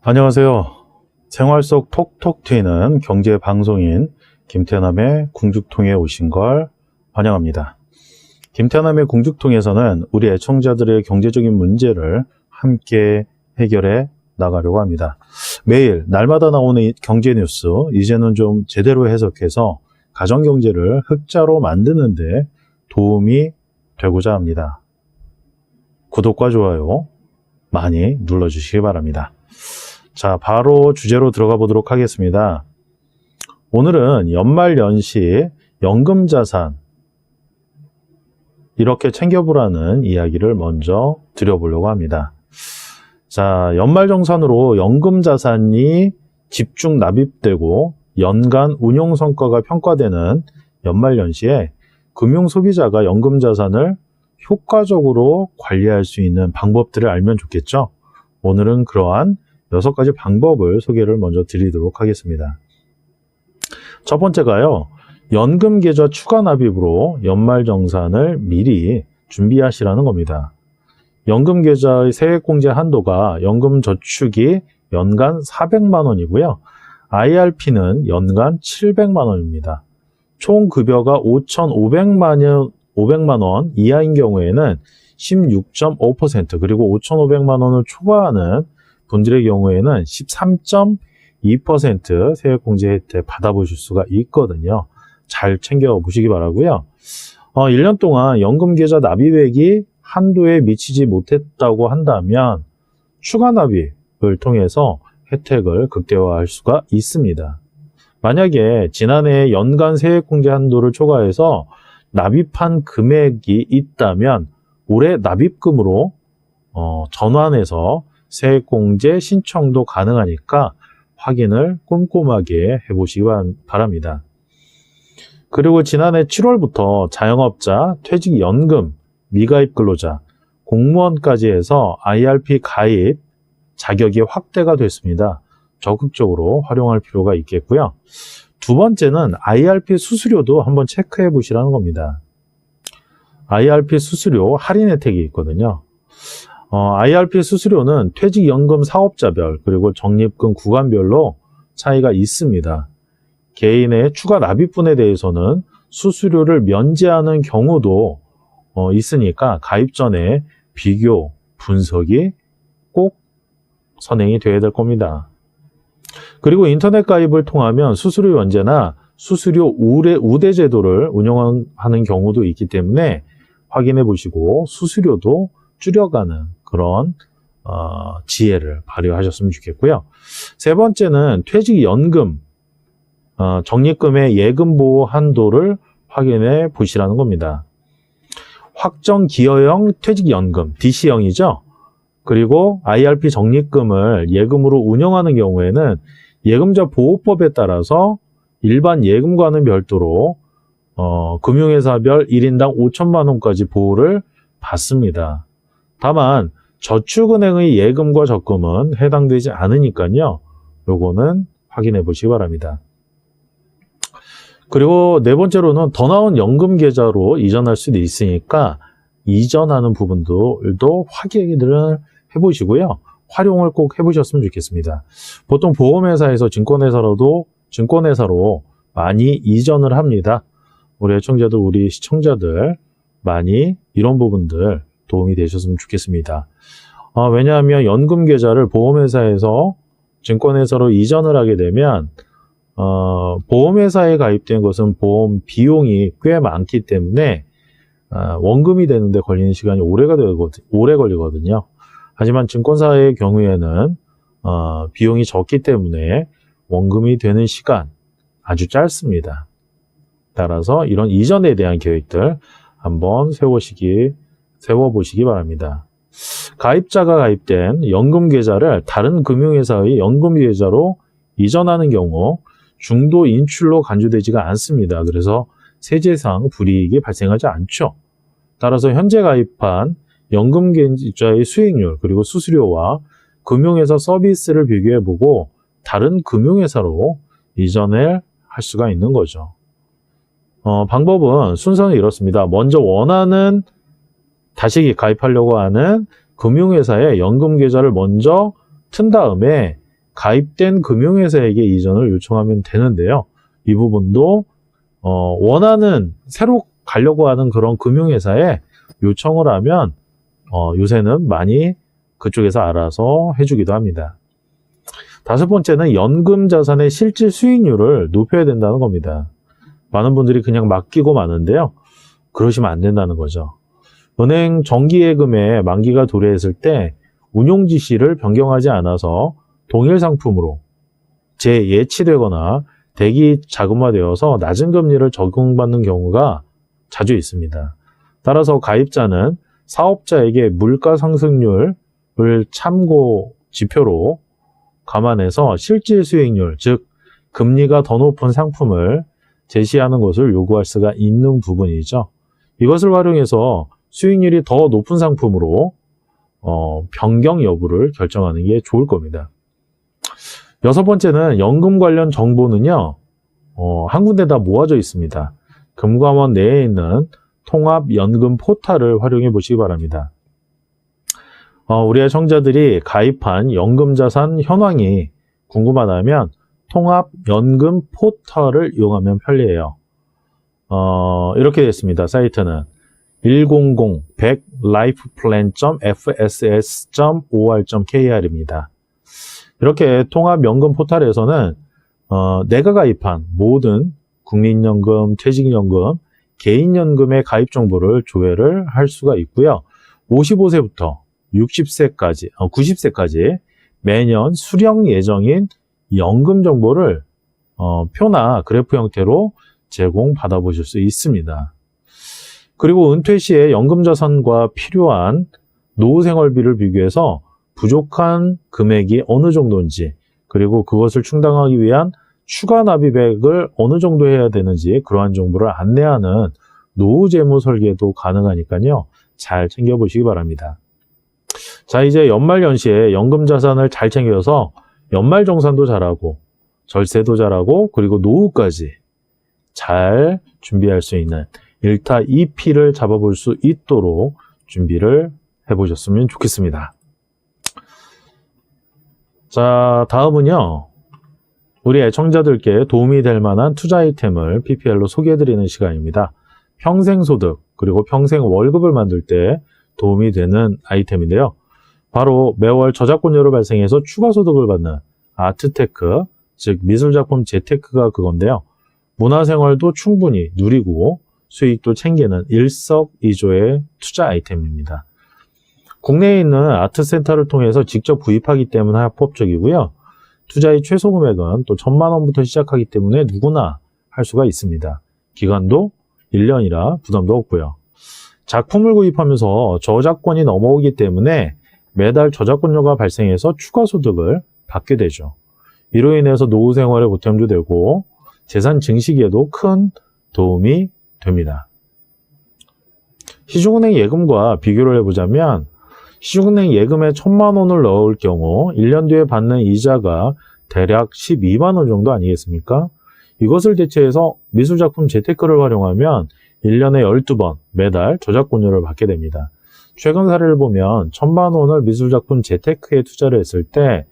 안녕하세요. 생활 속 톡톡 튀는 경제 방송인 김태남의 궁죽통에 오신 걸 환영합니다. 김태남의 궁죽통에서는 우리 애청자들의 경제적인 문제를 함께 해결해 나가려고 합니다. 매일 날마다 나오는 이 경제 뉴스 이제는 좀 제대로 해석해서 가정 경제를 흑자로 만드는데 도움이 되고자 합니다. 구독과 좋아요 많이 눌러주시기 바랍니다. 자, 바로 주제로 들어가 보도록 하겠습니다. 오늘은 연말연시 연금자산 이렇게 챙겨보라는 이야기를 먼저 드려보려고 합니다. 자, 연말정산으로 연금자산이 집중 납입되고 연간 운용 성과가 평가되는 연말연시에 금융소비자가 연금자산을 효과적으로 관리할 수 있는 방법들을 알면 좋겠죠? 오늘은 그러한 여섯 가지 방법을 소개를 먼저 드리도록 하겠습니다. 첫 번째가요, 연금 계좌 추가 납입으로 연말정산을 미리 준비하시라는 겁니다. 연금 계좌의 세액공제 한도가 연금 저축이 연간 400만 원이고요. IRP는 연간 700만 원입니다. 총 급여가 5,500만 원, 500만 원 이하인 경우에는 16.5% 그리고 5,500만 원을 초과하는 분들의 경우에는 13.2% 세액공제 혜택 받아보실 수가 있거든요. 잘 챙겨보시기 바라고요. 어, 1년 동안 연금계좌 납입액이 한도에 미치지 못했다고 한다면 추가 납입을 통해서 혜택을 극대화할 수가 있습니다. 만약에 지난해 연간 세액공제 한도를 초과해서 납입한 금액이 있다면 올해 납입금으로 어, 전환해서 세액공제 신청도 가능하니까 확인을 꼼꼼하게 해보시기 바랍니다. 그리고 지난해 7월부터 자영업자, 퇴직연금, 미가입 근로자, 공무원까지 해서 IRP 가입 자격이 확대가 됐습니다. 적극적으로 활용할 필요가 있겠고요. 두 번째는 IRP 수수료도 한번 체크해 보시라는 겁니다. IRP 수수료 할인 혜택이 있거든요. 어, IRP 수수료는 퇴직연금 사업자별 그리고 적립금 구간별로 차이가 있습니다. 개인의 추가 납입분에 대해서는 수수료를 면제하는 경우도 어, 있으니까 가입 전에 비교 분석이 꼭 선행이 되어야 될 겁니다. 그리고 인터넷 가입을 통하면 수수료 연제나 수수료 우대, 우대 제도를 운영하는 경우도 있기 때문에 확인해 보시고 수수료도 줄여가는 그런 어, 지혜를 발휘하셨으면 좋겠고요. 세 번째는 퇴직연금 어, 적립금의 예금 보호 한도를 확인해 보시라는 겁니다. 확정 기여형 퇴직연금 DC형이죠. 그리고 IRP 적립금을 예금으로 운영하는 경우에는 예금자 보호법에 따라서 일반 예금과는 별도로 어, 금융회사별 1인당 5천만 원까지 보호를 받습니다. 다만 저축은행의 예금과 적금은 해당되지 않으니까요. 요거는 확인해 보시기 바랍니다. 그리고 네 번째로는 더 나은 연금 계좌로 이전할 수도 있으니까 이전하는 부분들도 확인을 해보시고요. 활용을 꼭 해보셨으면 좋겠습니다. 보통 보험회사에서 증권회사로도 증권회사로 많이 이전을 합니다. 우리 애청자들, 우리 시청자들 많이 이런 부분들 도움이 되셨으면 좋겠습니다. 어, 왜냐하면 연금 계좌를 보험회사에서 증권회사로 이전을 하게 되면 어, 보험회사에 가입된 것은 보험 비용이 꽤 많기 때문에 어, 원금이 되는데 걸리는 시간이 오래가 되거든, 오래 걸리거든요. 하지만 증권사의 경우에는 어, 비용이 적기 때문에 원금이 되는 시간 아주 짧습니다. 따라서 이런 이전에 대한 계획들 한번 세우시기 세워보시기 바랍니다. 가입자가 가입된 연금 계좌를 다른 금융회사의 연금 계좌로 이전하는 경우 중도 인출로 간주되지가 않습니다. 그래서 세제상 불이익이 발생하지 않죠. 따라서 현재 가입한 연금 계좌의 수익률 그리고 수수료와 금융회사 서비스를 비교해보고 다른 금융회사로 이전을 할 수가 있는 거죠. 어, 방법은 순서는 이렇습니다. 먼저 원하는 다시 가입하려고 하는 금융회사에 연금 계좌를 먼저 튼 다음에 가입된 금융회사에게 이전을 요청하면 되는데요. 이 부분도 어, 원하는 새로 가려고 하는 그런 금융회사에 요청을 하면 어, 요새는 많이 그쪽에서 알아서 해주기도 합니다. 다섯 번째는 연금 자산의 실질 수익률을 높여야 된다는 겁니다. 많은 분들이 그냥 맡기고 마는데요. 그러시면 안 된다는 거죠. 은행 정기예금의 만기가 도래했을 때 운용 지시를 변경하지 않아서 동일 상품으로 재예치되거나 대기 자금화되어서 낮은 금리를 적용받는 경우가 자주 있습니다. 따라서 가입자는 사업자에게 물가 상승률을 참고 지표로 감안해서 실질 수익률, 즉 금리가 더 높은 상품을 제시하는 것을 요구할 수가 있는 부분이죠. 이것을 활용해서 수익률이 더 높은 상품으로 어, 변경 여부를 결정하는 게 좋을 겁니다. 여섯 번째는 연금 관련 정보는요, 어, 한 군데 다 모아져 있습니다. 금감원 내에 있는 통합연금 포탈을 활용해 보시기 바랍니다. 어, 우리 애청자들이 가입한 연금자산 현황이 궁금하다면 통합연금 포털을 이용하면 편리해요. 어, 이렇게 되어 있습니다. 사이트는 100lifeplan.fss.or.kr입니다. 이렇게 통합연금 포털에서는 어, 내가 가입한 모든 국민연금, 퇴직연금, 개인연금의 가입 정보를 조회를 할 수가 있고요. 55세부터 60세까지, 어, 90세까지 매년 수령 예정인 연금 정보를 어, 표나 그래프 형태로 제공 받아 보실 수 있습니다. 그리고 은퇴 시에 연금 자산과 필요한 노후 생활비를 비교해서 부족한 금액이 어느 정도인지 그리고 그것을 충당하기 위한 추가 납입액을 어느 정도 해야 되는지 그러한 정보를 안내하는 노후 재무 설계도 가능하니까요. 잘 챙겨보시기 바랍니다. 자, 이제 연말 연시에 연금 자산을 잘 챙겨서 연말 정산도 잘하고 절세도 잘하고 그리고 노후까지 잘 준비할 수 있는 1타 2피를 잡아볼 수 있도록 준비를 해보셨으면 좋겠습니다. 자, 다음은요. 우리 애청자들께 도움이 될 만한 투자 아이템을 PPL로 소개해드리는 시간입니다. 평생소득, 그리고 평생 월급을 만들 때 도움이 되는 아이템인데요. 바로 매월 저작권료를 발생해서 추가 소득을 받는 아트테크, 즉 미술작품 재테크가 그건데요. 문화생활도 충분히 누리고 수익도 챙기는 일석이조의 투자 아이템입니다. 국내에 있는 아트센터를 통해서 직접 구입하기 때문에 합법적이고요. 투자의 최소 금액은 또 천만 원부터 시작하기 때문에 누구나 할 수가 있습니다. 기간도 1년이라 부담도 없고요. 작품을 구입하면서 저작권이 넘어오기 때문에 매달 저작권료가 발생해서 추가 소득을 받게 되죠. 이로 인해서 노후 생활에 보탬도 되고 재산 증식에도 큰 도움이 됩니다. 시중은행 예금과 비교를 해보자면 시중은행 예금에 천만 원을 넣을 경우 1년 뒤에 받는 이자가 대략 12만 원 정도 아니겠습니까? 이것을 대체해서 미술작품 재테크를 활용하면 1년에 12번 매달 저작권료를 받게 됩니다. 최근 사례를 보면 천만 원을 미술작품 재테크에 투자를 했을 때,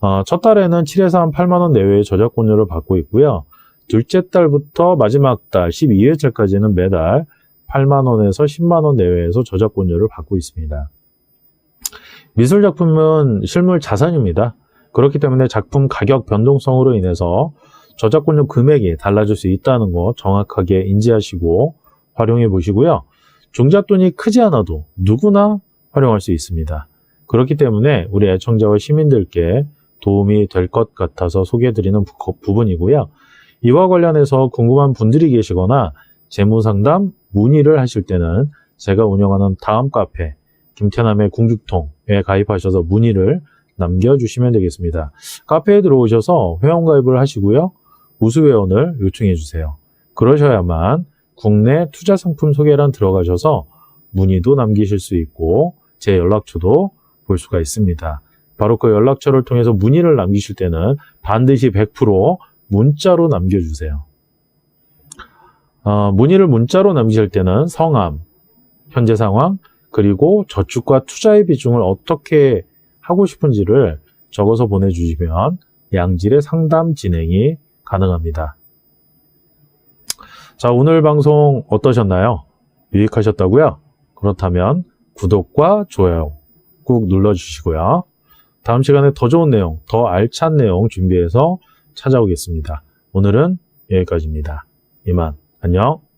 어, 첫 달에는 7에서 한 8만 원 내외의 저작권료를 받고 있고요. 둘째 달부터 마지막 달 12회차까지는 매달 8만 원에서 10만 원 내외에서 저작권료를 받고 있습니다. 미술 작품은 실물 자산입니다. 그렇기 때문에 작품 가격 변동성으로 인해서 저작권료 금액이 달라질 수 있다는 거 정확하게 인지하시고 활용해 보시고요. 종잣돈이 크지 않아도 누구나 활용할 수 있습니다. 그렇기 때문에 우리 애청자와 시민들께 도움이 될 것 같아서 소개해드리는 부- 부분이고요. 이와 관련해서 궁금한 분들이 계시거나 재무상담 문의를 하실 때는 제가 운영하는 다음 카페 김태남의 궁죽통에 가입하셔서 문의를 남겨주시면 되겠습니다. 카페에 들어오셔서 회원가입을 하시고요. 우수회원을 요청해 주세요. 그러셔야만 국내 투자 상품 소개란 들어가셔서 문의도 남기실 수 있고 제 연락처도 볼 수가 있습니다. 바로 그 연락처를 통해서 문의를 남기실 때는 반드시 100% 문자로 남겨주세요. 어, 문의를 문자로 남기실 때는 성함, 현재 상황, 그리고 저축과 투자의 비중을 어떻게 하고 싶은지를 적어서 보내주시면 양질의 상담 진행이 가능합니다. 자, 오늘 방송 어떠셨나요? 유익하셨다고요? 그렇다면 구독과 좋아요 꾹 눌러주시고요. 다음 시간에 더 좋은 내용, 더 알찬 내용 준비해서 찾아오겠습니다. 오늘은 여기까지입니다. 이만, 안녕.